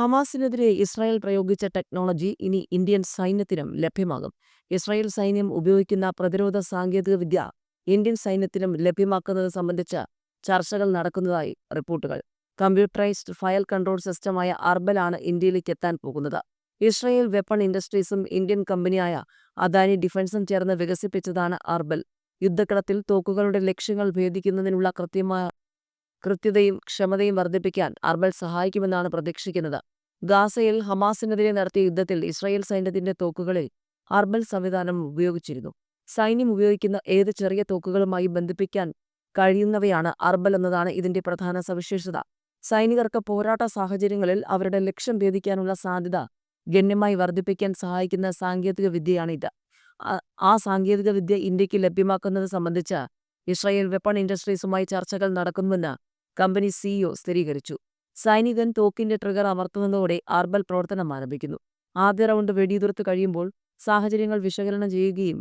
ഹമാസിനെതിരെ Israel പ്രയോഗിച്ച technology ഇനി Indian സൈന്യത്തിനും ലഭ്യമാകും. ഇസ്രായേൽ സൈന്യം ഉപയോഗിക്കുന്ന പ്രതിരോധ സാങ്കേതികവിദ്യ ഇന്ത്യൻ സൈന്യത്തിനും ലഭ്യമാക്കുന്നത് സംബന്ധിച്ച് ചർച്ചകൾ നടക്കുന്നതായി റിപ്പോർട്ടുകൾ. കമ്പ്യൂട്ടറൈസ്ഡ് ഫയൽ കൺട്രോൾ സിസ്റ്റമായ അർബലാണ് ഇന്ത്യയിലേക്ക് എത്താൻ പോകുന്നത്. ഇസ്രായേൽ വെപ്പൺ ഇൻഡസ്ട്രീസും ഇന്ത്യൻ കമ്പനിയായ അദാനി ഡിഫൻസും ചേർന്ന് വികസിപ്പിച്ചതാണ് അർബൽ. യുദ്ധക്കളത്തിൽ തോക്കുകളുടെ ലക്ഷ്യങ്ങൾ ഭേദിക്കുന്നതിനുള്ള കൃത്യമായ കൃത്യതയും ക്ഷമതയും വർദ്ധിപ്പിക്കാൻ അർബൽ സഹായിക്കുമെന്നാണ് പ്രതീക്ഷിക്കുന്നത്. ഗാസയിൽ ഹമാസിനെതിരെ നടത്തിയ യുദ്ധത്തിൽ ഇസ്രായേൽ സൈന്യത്തിന്റെ തോക്കുകളിൽ അർബൽ സംവിധാനം ഉപയോഗിച്ചിരുന്നു. സൈന്യം ഉപയോഗിക്കുന്ന ഏത് ചെറിയ തോക്കുകളുമായി ബന്ധിപ്പിക്കാൻ കഴിയുന്നവയാണ് അർബൽ എന്നതാണ് ഇതിന്റെ പ്രധാന സവിശേഷത. സൈനികർക്ക് പോരാട്ട സാഹചര്യങ്ങളിൽ അവരുടെ ലക്ഷ്യം ഭേദിക്കാനുള്ള സാധ്യത ഗണ്യമായി വർദ്ധിപ്പിക്കാൻ സഹായിക്കുന്ന സാങ്കേതിക വിദ്യയാണിത്. ആ സാങ്കേതിക വിദ്യ ഇന്ത്യയ്ക്ക് ലഭ്യമാക്കുന്നത് സംബന്ധിച്ച് ഇസ്രായേൽ വെപ്പൺ ഇൻഡസ്ട്രീസുമായി ചർച്ചകൾ നടക്കുന്നുവെന്ന് കമ്പനി സിഇഒ സ്ഥിരീകരിച്ചു. സൈനികൻ തോക്കിന്റെ ട്രിഗർ അമർത്തുന്നതോടെ ആർബൽ പ്രവർത്തനം ആരംഭിക്കുന്നു. ആദ്യ റൗണ്ട് വെടിയുതിർത്ത് കഴിയുമ്പോൾ സാഹചര്യങ്ങൾ വിശകലനം ചെയ്യുകയും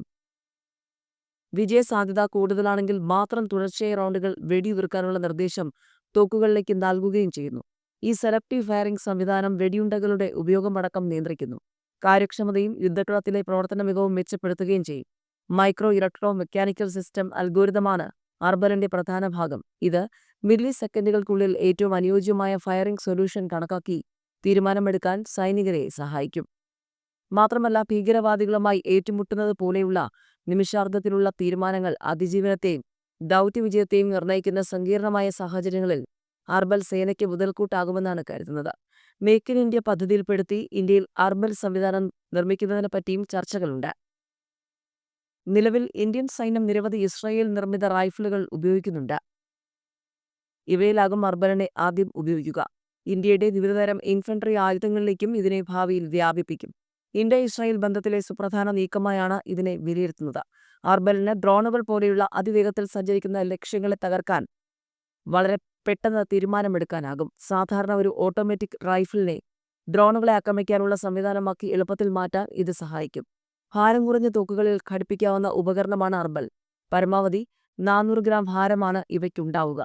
വിജയസാധ്യത കൂടുതലാണെങ്കിൽ മാത്രം തുടർച്ചയായ റൗണ്ടുകൾ വെടിയുതിർക്കാനുള്ള നിർദ്ദേശം തോക്കുകളിലേക്ക് നൽകുകയും ചെയ്യുന്നു. ഈ സെലക്ടീവ് ഫയറിംഗ് സംവിധാനം വെടിയുണ്ടകളുടെ ഉപയോഗമടക്കം നിയന്ത്രിക്കുന്നു. കാര്യക്ഷമതയും യുദ്ധക്കളത്തിലെ പ്രവർത്തന മികവും മെച്ചപ്പെടുത്തുകയും ചെയ്യും. മൈക്രോ ഇലക്ട്രോ മെക്കാനിക്കൽ സിസ്റ്റം അൽഗോരിതമാണ് അർബലിന്റെ പ്രധാന ഭാഗം. ഇത് മില്ലി സെക്കൻഡുകൾക്കുള്ളിൽ ഏറ്റവും അനുയോജ്യമായ ഫയറിംഗ് സൊല്യൂഷൻ കണക്കാക്കി തീരുമാനമെടുക്കാൻ സൈനികരെ സഹായിക്കും. മാത്രമല്ല ഭീകരവാദികളുമായി ഏറ്റുമുട്ടുന്നത് പോലെയുള്ള നിമിഷാർദ്ധത്തിലുള്ള തീരുമാനങ്ങൾ അതിജീവനത്തെയും ദൗത്യവിജയത്തെയും നിർണയിക്കുന്ന സങ്കീർണമായ സാഹചര്യങ്ങളിൽ അർബൽ സേനയ്ക്ക് മുതൽക്കൂട്ടാകുമെന്നാണ് കരുതുന്നത്. മേക്ക് ഇൻ ഇന്ത്യ പദ്ധതിയിൽപ്പെടുത്തി ഇന്ത്യയിൽ അർബൽ സംവിധാനം നിർമ്മിക്കുന്നതിനെപ്പറ്റിയും ചർച്ചകളുണ്ട്. നിലവിൽ ഇന്ത്യൻ സൈന്യം നിരവധി ഇസ്രായേൽ നിർമ്മിത റൈഫിളുകൾ ഉപയോഗിക്കുന്നുണ്ട്. ഇവയിലാകും അർബലിനെ ആദ്യം ഉപയോഗിക്കുക. ഇന്ത്യയുടെ വിവിധതരം ഇൻഫൻട്രി ആയുധങ്ങളിലേക്കും ഇതിനെ ഭാവിയിൽ വ്യാപിപ്പിക്കും. ഇന്ത്യ ഇസ്രായേൽ ബന്ധത്തിലെ സുപ്രധാന നീക്കമായാണ് ഇതിനെ വിലയിരുത്തുന്നത്. അർബലിന് ഡ്രോണുകൾ പോലെയുള്ള അതിവേഗത്തിൽ സഞ്ചരിക്കുന്ന ലക്ഷ്യങ്ങളെ തകർക്കാൻ വളരെ പെട്ടെന്ന് തീരുമാനമെടുക്കാനാകും. സാധാരണ ഒരു ഓട്ടോമാറ്റിക് റൈഫിളിനെ ഡ്രോണുകളെ ആക്രമിക്കാനുള്ള സംവിധാനമാക്കി എളുപ്പത്തിൽ മാറ്റാൻ ഇത് സഹായിക്കും. ഭാരം കുറഞ്ഞ തോക്കുകളിൽ ഘടിപ്പിക്കാവുന്ന ഉപകരണമാണ് അർബൽ. പരമാവധി നാനൂറ് ഗ്രാം ഭാരമാണ് ഇവയ്ക്കുണ്ടാവുക.